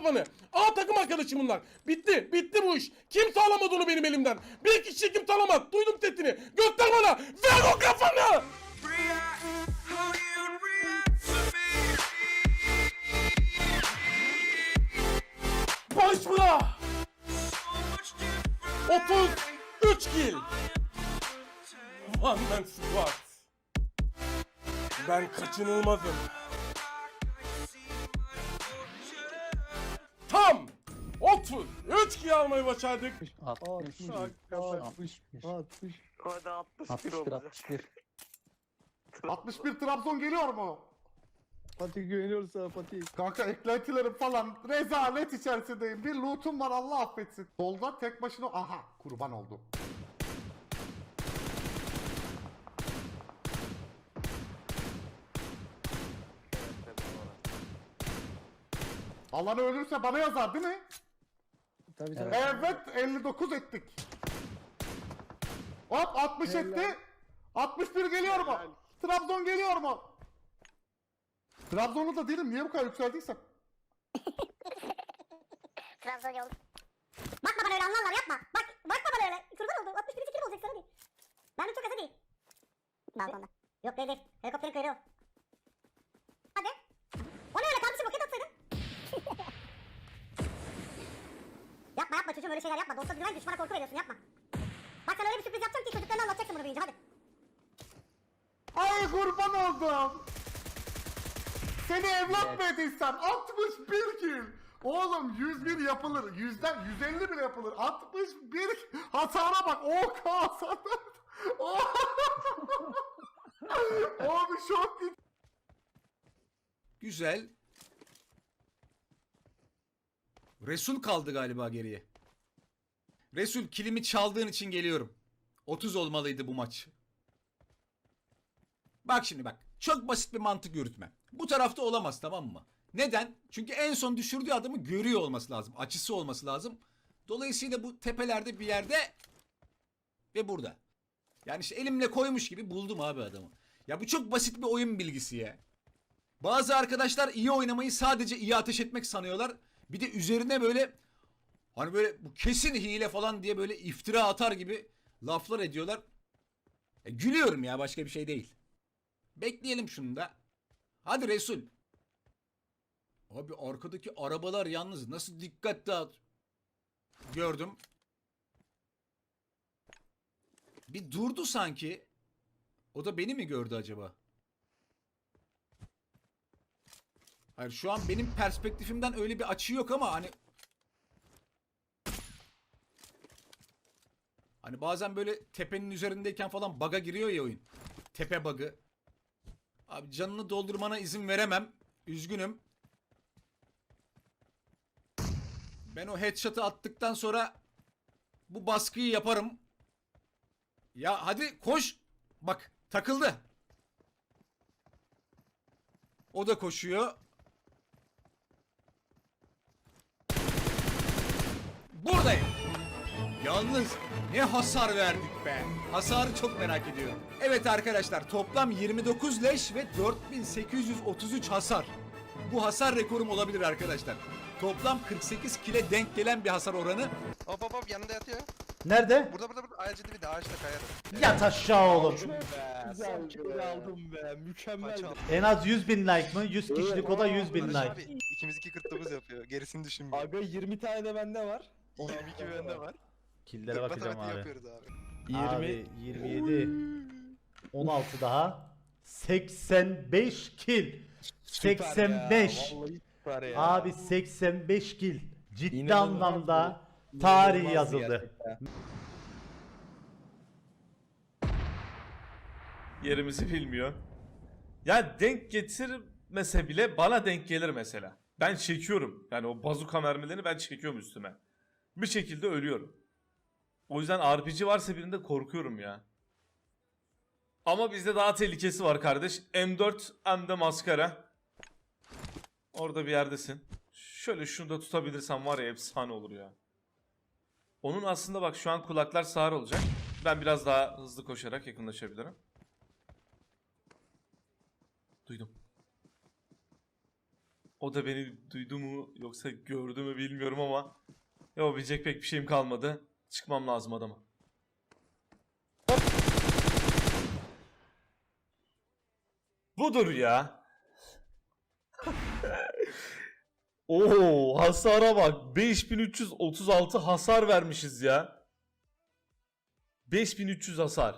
kafanı. Aa takım arkadaşım bunlar. Bitti. Bitti bu iş. Kimse alamadı onu benim elimden. Bir kişi kimse alamaz. Duydum sesini. Göster bana. Ver o kafanı. Much different. 33 kill. One man squad. Ben kaçınılmazım. 33 kill almayı başardık. 60, 60, 60. Hadi 61 61, olacak. 61. 61 Trabzon geliyor mu? Fatih güveniyoruz sana Fatih. Kanka eklentilerim falan rezalet içerisindeyim. Bir lootum var Allah affetsin. Solda tek başına aha kurban oldu. Alanı ölürse bana yazar değil mi? Tabii tabii. Evet 59 ettik. Hop 60 etti. 61 geliyor mu? Trabzon geliyor mu? Trabzonlu da değilim. Niye bu kadar yükseldiysem? Trabzon yol. Bakma bana öyle anlarlar yapma. Bak bakma bana öyle. Kurban oldu. 61 fikrim olacak sana değil. Benim çok az değil. Balkonda. Yok değil değil. Helikopterin kuyruğu. Hadi. O ne öyle kardeşim roket atsaydın. Çocuğum öyle şeyler yapma. Dosta güven düşmana korku veriyorsun yapma. Bak sana öyle bir sürpriz yapacağım ki çocuklarına anlatacaksın bunu büyüyünce hadi. Ay kurban oldum. Seni evlat mı edinsem 61 kill. Oğlum 101 yapılır. Yüzden 150 bile yapılır. 61 hasara bak. O hasar. Abi şok gibi. Güzel. Resul kaldı galiba geriye. Resul kilimi çaldığın için geliyorum. 30 olmalıydı bu maç. Bak şimdi bak. Çok basit bir mantık yürütme. Bu tarafta olamaz tamam mı? Neden? Çünkü en son düşürdüğü adamı görüyor olması lazım. Açısı olması lazım. Dolayısıyla bu tepelerde bir yerde ve burada. Yani işte elimle koymuş gibi buldum abi adamı. Ya bu çok basit bir oyun bilgisi ya. Bazı arkadaşlar iyi oynamayı sadece iyi ateş etmek sanıyorlar. Bir de üzerine böyle hani böyle bu kesin hile falan diye böyle iftira atar gibi laflar ediyorlar. E, gülüyorum ya başka bir şey değil. Bekleyelim şunu da. Hadi Resul. Abi arkadaki arabalar yalnız nasıl dikkat dağıt. Gördüm. Bir durdu sanki. O da beni mi gördü acaba? Hayır şu an benim perspektifimden öyle bir açı yok ama hani Hani bazen böyle tepenin üzerindeyken falan baga giriyor ya oyun. Tepe bug'ı. Abi canını doldurmana izin veremem. Üzgünüm. Ben o headshot'ı attıktan sonra bu baskıyı yaparım. Ya hadi koş. Bak takıldı. O da koşuyor. Buradayım. Yalnız ne hasar verdik be. Hasarı çok merak ediyorum. Evet arkadaşlar toplam 29 leş ve 4833 hasar. Bu hasar rekorum olabilir arkadaşlar. Toplam 48 kile denk gelen bir hasar oranı. Hop hop hop yanında yatıyor. Nerede? Burada burada burada ağacın dibinde ağaçta kayar. Yat aşağı oğlum. Güzel kill aldım be. Mükemmel. En az 100 bin like mı? 100 kişilik o da 100 bin Barış like. abi ikimiz 2.49 yapıyor. Gerisini düşünmüyor. Aga 20 tane de bende var. 22 bende var. Killere bakacağım abi. yapıyoruz abi. 20. Abi 27. 16 daha. 85 kill. Süper 85. Ya, vallahi süper ya. Abi 85 kill. Ciddi İnanılmaz anlamda bu. tarih İnanılmaz yazıldı. gerçekten. yerimizi bilmiyor. Ya denk getirmese bile bana denk gelir mesela. Ben çekiyorum. Yani o bazuka mermilerini ben çekiyorum üstüme. Bir şekilde ölüyorum. O yüzden RPG varsa birinde korkuyorum ya. Ama bizde daha tehlikesi var kardeş. M4 hem de maskara. Orada bir yerdesin. Şöyle şunu da tutabilirsem var ya efsane olur ya. Onun aslında bak şu an kulaklar sağır olacak. Ben biraz daha hızlı koşarak yakınlaşabilirim. Duydum. O da beni duydu mu yoksa gördü mü bilmiyorum ama yapabilecek pek bir şeyim kalmadı. Çıkmam lazım adama. Hop. Budur ya. Oo hasara bak. 5336 hasar vermişiz ya. 5300 hasar.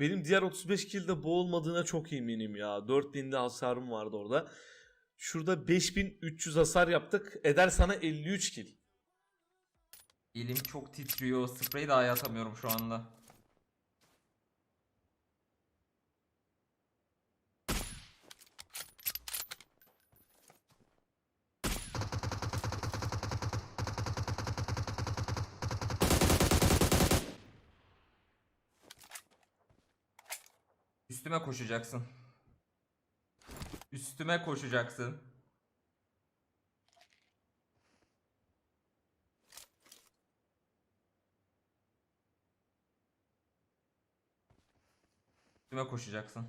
Benim diğer 35 kill'de bu olmadığına çok eminim ya. 4000'de hasarım vardı orada. Şurada 5300 hasar yaptık. Eder sana 53 kill. Elim çok titriyor. Sprey dahi atamıyorum şu anda. Üstüme koşacaksın. Üstüme koşacaksın. Üstüme koşacaksın.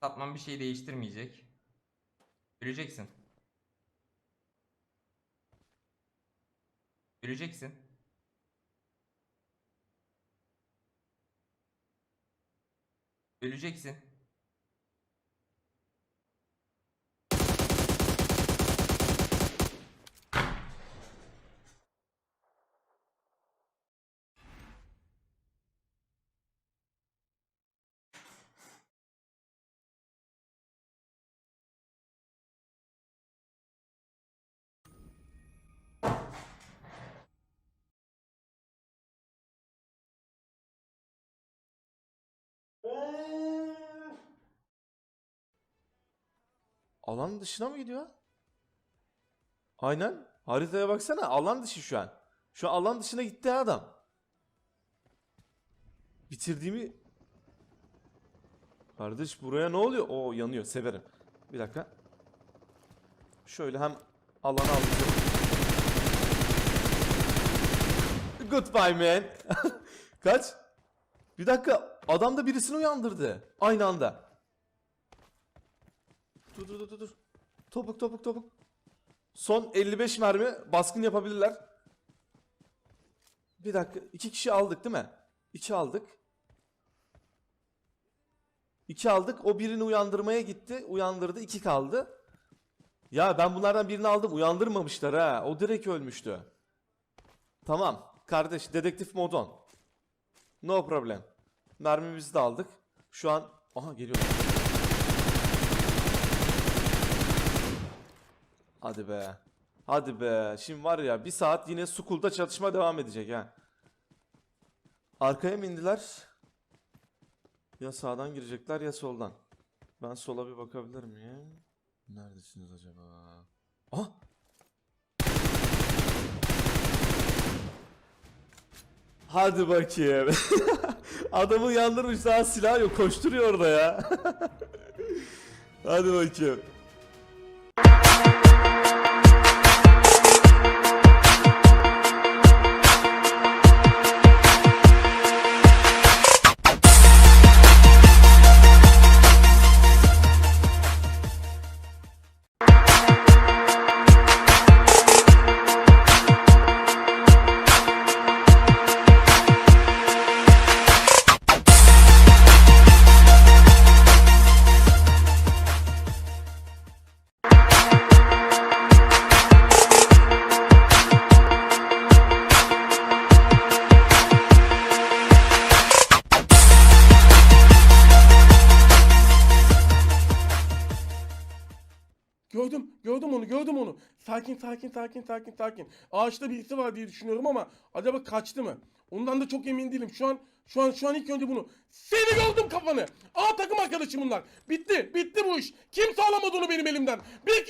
Satmam bir şey değiştirmeyecek. Öleceksin. Öleceksin. Öleceksin. Alan dışına mı gidiyor? Aynen. Haritaya baksana. Alan dışı şu an. Şu an alan dışına gitti adam. Bitirdiğimi... Kardeş buraya ne oluyor? Oo yanıyor. Severim. Bir dakika. Şöyle hem alanı alacağım. Goodbye man. Kaç? Bir dakika. Adam da birisini uyandırdı. Aynı anda. Dur dur dur dur. Topuk topuk topuk. Son 55 mermi baskın yapabilirler. Bir dakika. iki kişi aldık değil mi? İki aldık. İki aldık. O birini uyandırmaya gitti. Uyandırdı. iki kaldı. Ya ben bunlardan birini aldım. Uyandırmamışlar ha. O direkt ölmüştü. Tamam. Kardeş dedektif modon. No problem. Mermimizi de aldık. Şu an... Aha geliyor. Hadi be. Hadi be. Şimdi var ya bir saat yine Sukul'da çatışma devam edecek ha. Arkaya mı indiler? Ya sağdan girecekler ya soldan. Ben sola bir bakabilir miyim? Neredesiniz acaba? Ah! Hadi bakayım. Adamı yandırmış daha silah yok. Koşturuyor orada ya. Hadi bakayım. Gördüm, gördüm onu, gördüm onu. Sakin, sakin, sakin, sakin, sakin. Ağaçta birisi var diye düşünüyorum ama acaba kaçtı mı? Ondan da çok emin değilim. Şu an, şu an, şu an ilk önce bunu. Seni gördüm kafanı. Aa takım arkadaşım bunlar. Bitti, bitti bu iş. Kimse alamadı onu benim elimden. Bir